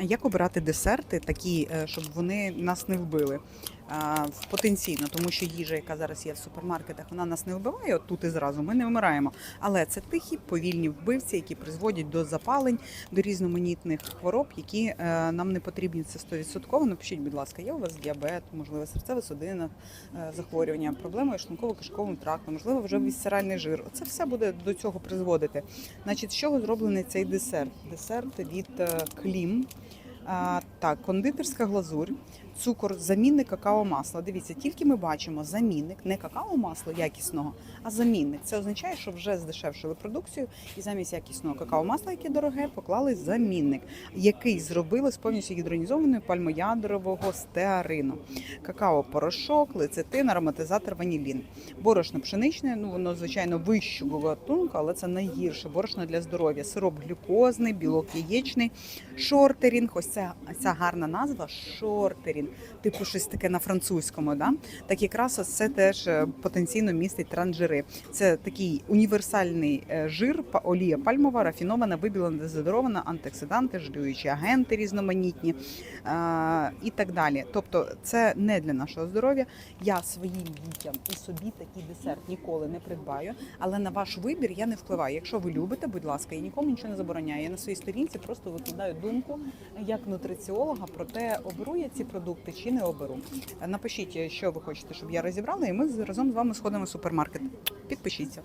Як обирати десерти, такі, е, щоб вони нас не вбили потенційно, тому що їжа, яка зараз є в супермаркетах, вона нас не вбиває от тут і зразу. Ми не вмираємо. Але це тихі, повільні вбивці, які призводять до запалень, до різноманітних хвороб, які е, нам не потрібні. Це 100%. Напишіть, будь ласка, є у вас діабет, можливо, серцево-судинне е, захворювання, проблеми шлунково-кишковим трактом, можливо, вже вісцеральний жир. Це все буде до цього призводити. Значить, з чого зроблений цей десерт? Десерт від е, Клім. Так, кондитерська глазурь, цукор, замінник какао масла. Дивіться, тільки ми бачимо замінник, не какао масло якісного, а замінник. Це означає, що вже здешевшили продукцію і замість якісного какао масла, яке дороге, поклали замінник, який зробили з повністю гідронізованою пальмоядрового стеарину. Какао-порошок, лецитин, ароматизатор, ванілін. Борошно пшеничне, ну воно звичайно вищого гатунку, але це найгірше борошно для здоров'я. Сироп глюкозний, білок яєчний, шортерінг. Ось це ця гарна назва шортерінг. Типу щось таке на французькому. Да? Так якраз ось це теж е, потенційно містить транжири. Це такий універсальний е, жир, олія пальмова, рафінована, вибілена, дезодорована, антиоксиданти, жирюючі агенти різноманітні е, і так далі. Тобто, це не для нашого здоров'я. Я своїм дітям і собі такий десерт ніколи не придбаю, але на ваш вибір я не впливаю. Якщо ви любите, будь ласка, я нікому нічого не забороняю. Я на своїй сторінці просто викладаю думку як нутриціолога про те, оберу я ці продукти чи не оберу. Напишіть, що ви хочете, щоб я розібрала, і ми разом з вами сходимо в супермаркет. Підпишіться.